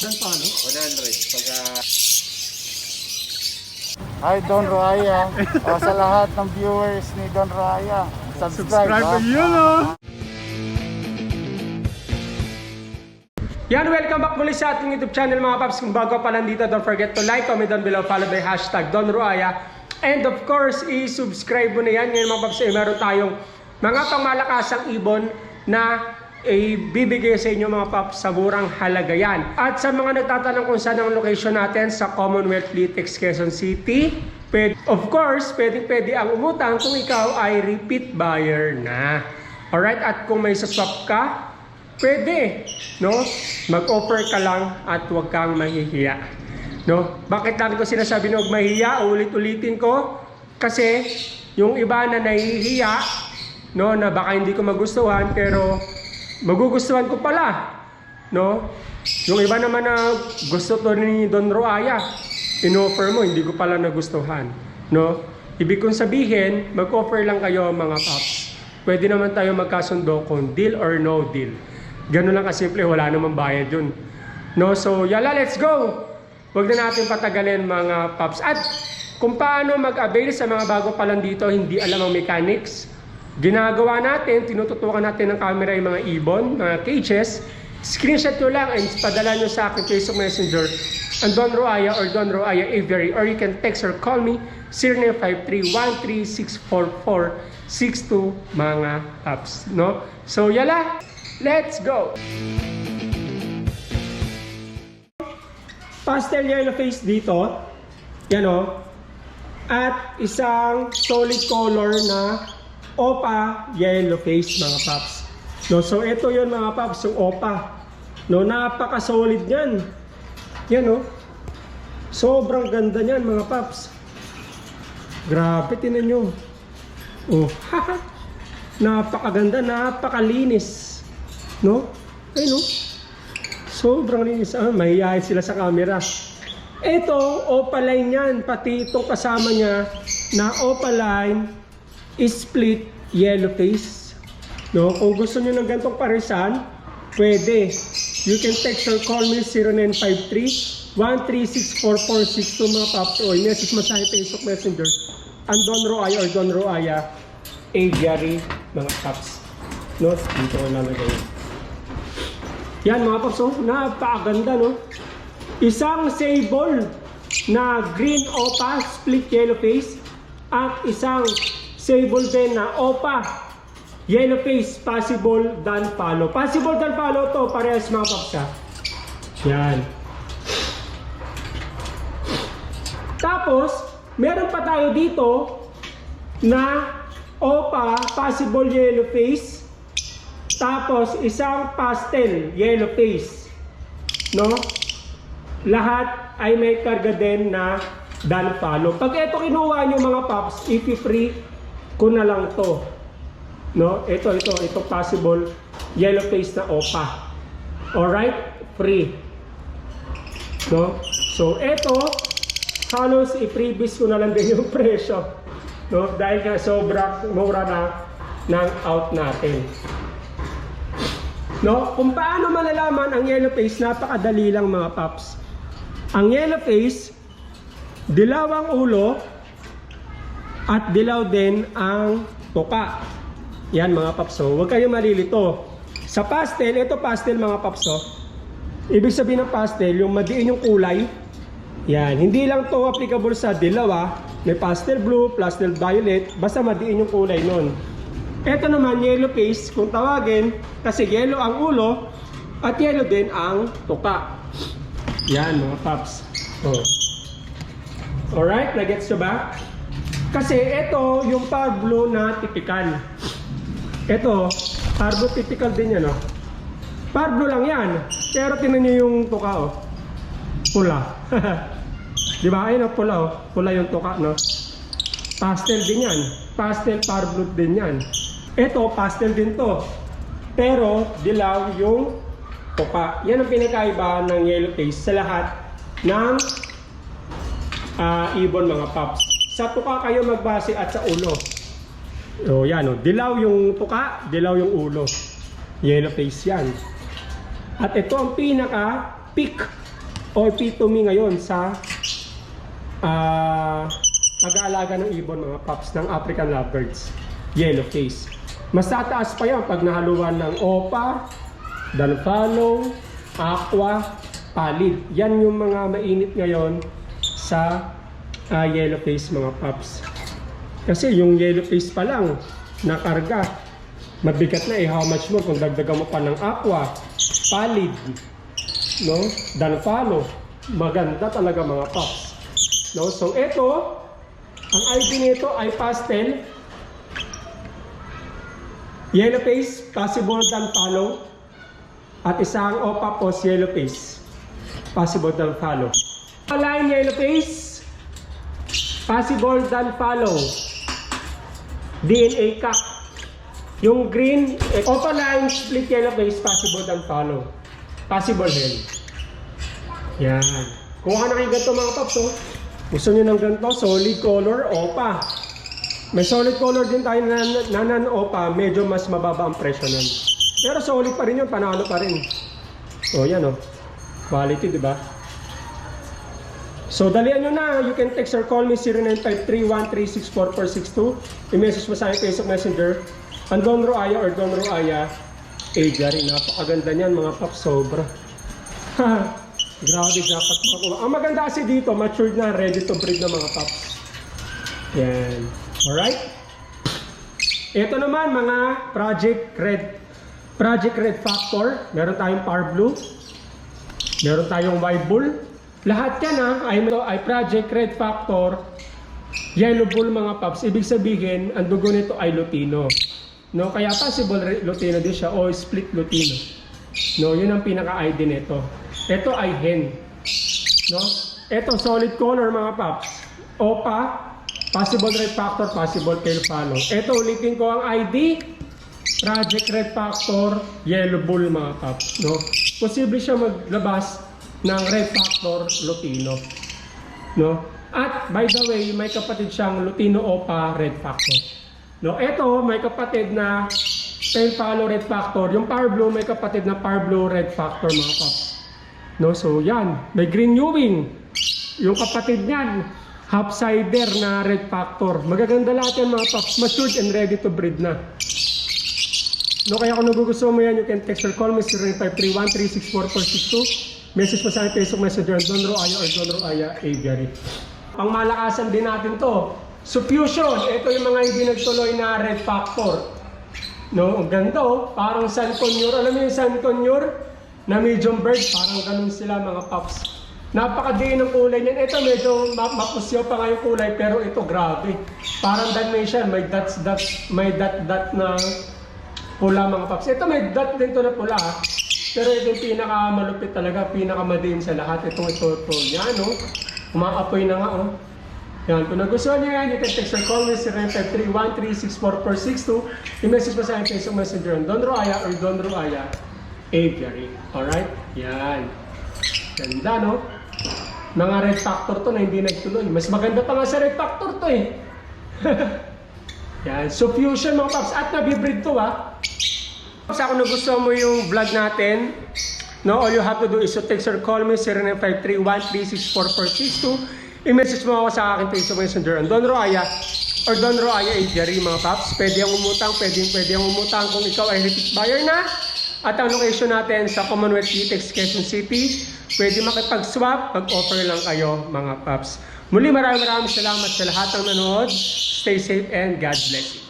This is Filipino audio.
Dan paano? 100. Pagka Hi Don Raya. o, sa lahat ng viewers ni Don Raya, subscribe. Subscribe ha? yun oh! Yan, welcome back muli sa ating YouTube channel mga paps. Kung bago pa lang dito, don't forget to like, comment down below, follow by hashtag Don Ruaya. And of course, i-subscribe mo na yan. Ngayon mga paps, eh, meron tayong mga pangmalakasang ibon na ibibigay sa inyo mga paps sa murang halaga yan. At sa mga nagtatanong kung saan ang location natin sa Commonwealth Litex, Quezon City, pwede, of course, pwede pwede ang umutang kung ikaw ay repeat buyer na. Alright, at kung may saswap ka, Pwede, no? Mag-offer ka lang at huwag kang mahihiya. No? Bakit lang ko sinasabi na huwag mahihiya? Ulit-ulitin ko. Kasi yung iba na nahihiya, no, na baka hindi ko magustuhan, pero magugustuhan ko pala. No? Yung iba naman na gusto to ni Don Roaya, in-offer mo, hindi ko pala nagustuhan. No? Ibig kong sabihin, mag-offer lang kayo mga paps. Pwede naman tayo magkasundo kung deal or no deal. Ganun lang kasimple, wala namang bayad yun. No, so yala, let's go! Huwag na natin patagalin mga paps. At kung paano mag-avail sa mga bago pa lang dito, hindi alam ang mechanics, ginagawa natin, tinututukan natin ng camera yung mga ibon, mga cages, screenshot nyo lang and padala nyo sa akin Facebook Messenger ang Don Roaya or Don Roaya Avery or you can text or call me 0953-1364462 mga apps, no? So, yala, let's go! Pastel yellow face dito, yan o, at isang solid color na Opa yellow face mga paps. No, so ito yon mga paps, yung Opa. No, napaka-solid niyan. Yan oh. Sobrang ganda niyan mga paps. Grabe, tinan nyo. Oh. Napakaganda, napakalinis. No? Ayun oh. Sobrang linis. Ah, mahihayin sila sa camera. Ito, opaline yan. Pati itong kasama niya na opaline split yellow face. No? Kung gusto niyo ng gantong parisan, pwede. You can text or call me 0953 1364462 mga paps o i-message mo sa Facebook Messenger ang Don Roaya or Don Roaya Aviary mga paps. No? Dito ko lalagay. Yan mga paps, oh, napakaganda no. Isang sable na green opa split yellow face at isang sable din na opa yellow face possible dan follow. Possible dan follow to parehas mga paps ha. Yan. Tapos, meron pa tayo dito na opa possible yellow face tapos isang pastel yellow face. No? Lahat ay may karga din na dan follow. Pag ito kinuha nyo mga paps, ipi-free ko na lang to. No? Ito, ito, ito possible yellow face na opa. Alright? Free. No? So, ito, halos i-previous ko na lang din yung presyo. No? Dahil nga sobrang mura na ng out natin. No? Kung paano malalaman ang yellow face, napakadali lang mga paps. Ang yellow face, dilaw ang ulo, at dilaw din ang tuka. Yan mga paps. So, huwag kayong malilito. Sa pastel, ito pastel mga paps. Oh. Ibig sabihin ng pastel, yung madiin yung kulay. Yan. Hindi lang to applicable sa dilaw ah. May pastel blue, pastel violet. Basta madiin yung kulay nun. Ito naman, yellow face, kung tawagin, kasi yellow ang ulo, at yellow din ang tuka. Yan, mga paps. Oh. Alright, nagets nyo ba? Kasi ito, yung par blue na typical. Ito, par blue typical din yan, oh. Par blue lang yan. Pero tinan nyo yung tuka, oh. Pula. Di ba? Ayun, oh, pula, oh. Pula yung tuka, no? Pastel din yan. Pastel par blue din yan. Ito, pastel din to. Pero, dilaw yung tuka. Yan ang pinakaiba ng yellow face sa lahat ng ah, ibon mga paps. Sa tuka kayo magbase at sa ulo. O yan o, dilaw yung tuka, dilaw yung ulo. Yellow face yan. At ito ang pinaka peak o epitome ngayon sa ah pag-aalaga ng ibon mga pups ng African lovebirds. Yellow face. Mas tataas pa yan pag nahaluan ng opa, danfalo, aqua, palid. Yan yung mga mainit ngayon sa ah, yellow face mga pups. Kasi yung yellow face pa lang, nakarga. Mabigat na eh, how much more kung dagdagan mo pa ng aqua, palid, no? Danfalo. Maganda talaga mga pups. No? So ito, ang ID nito ay pastel. Yellow face, possible Danfalo. At isang opa pos yellow face. Possible Danfalo. Line yellow face, possible Danfalo. DNA cap. Yung green, eh, opaline split yellow face, possible dan follow. Possible hen. Yan. Kuha na kayo ganito mga paps, oh. Gusto nyo ng ganito, solid color, opa. May solid color din tayo na, na opa, medyo mas mababa ang presyo nun. Pero solid pa rin yun, panalo pa rin. O yan oh. Quality, di ba? So, dalian nyo na. You can text or call me 0953-1364462. I-message mo sa akin Facebook Messenger. Ang Don Roaya or Don Roaya Aviary. Napakaganda niyan mga paps. Sobra. Grabe, dapat makuha. Ang maganda kasi dito, matured na, ready to breed na mga paps. Yan. Alright? Ito naman mga Project Red Project Red Factor. Meron tayong Power Blue. Meron tayong White Bull. Lahat yan ha, ay, ay Project Red Factor, Yellow Bull mga paps. Ibig sabihin, ang dugo nito ay Lutino. No, kaya possible Lutino din siya o split Lutino. No, yun ang pinaka-ID nito. Ito ay hen. No? Ito solid color mga paps. Opa, possible red factor, possible tail follow. Ito ulitin ko ang ID. Project Red Factor, Yellow Bull mga paps. No? Posible siya maglabas ng Red Factor Lutino. No? At by the way, may kapatid siyang Lutino Opa Red Factor. No, ito may kapatid na Tail Follow Red Factor. Yung Power Blue may kapatid na Power Blue Red Factor mga paps. No, so yan, may Green Ewing. Yung kapatid niyan, half cider na Red Factor. Magaganda lahat yan mga paps. Matured and ready to breed na. No, kaya kung nagugustuhan mo yan, you can text or call me 0953-1364462. Message mo sa akin Facebook Messenger, Don Roaya or Don Roaya Aviary. Pangmalakasan din natin to. Suffusion, ito yung mga hindi nagtuloy na red factor. No, ang ganda oh. Parang San Conyor. Alam mo yung San Conyor? Na medium bird, parang ganun sila mga pups. Napakadiin ng kulay niyan. Ito medyo ma- mapusyo pa nga yung kulay, pero ito grabe. Parang Dalmatian, may dots, dots, may dot, dot na pula mga paps. Ito may dot din to na pula. ah. Pero ito yung pinaka malupit talaga, pinaka madiin sa lahat. Itong ito, ito. Yan, oh. Umaapoy na nga, oh. Yan, kung nagustuhan niyo yan, you can text or call me 0953-1364462. I-message mo sa akin Facebook Messenger on Don Roaya or Don Roaya Aviary. Alright? Yan. Ganda, no? Mga red factor to na hindi nagtuloy. Mas maganda pa nga sa red factor to eh. Yan. So fusion mga paps. At nabibreed to ah. Paps, ako nagustuhan mo yung vlog natin. No, all you have to do is to text or call me 0953-1364462. I-message mo ako sa akin Facebook Messenger on Don Roaya or Don Roaya Aviary mga paps. Pwede ang umutang, pwede, pwede ang umutang kung ikaw ay repeat buyer na. At ang location natin sa Commonwealth Litex, Quezon City. Pwede makipag-swap, pag-offer lang kayo mga paps. Muli maraming maraming salamat sa lahat ng nanood. Stay safe and God bless you.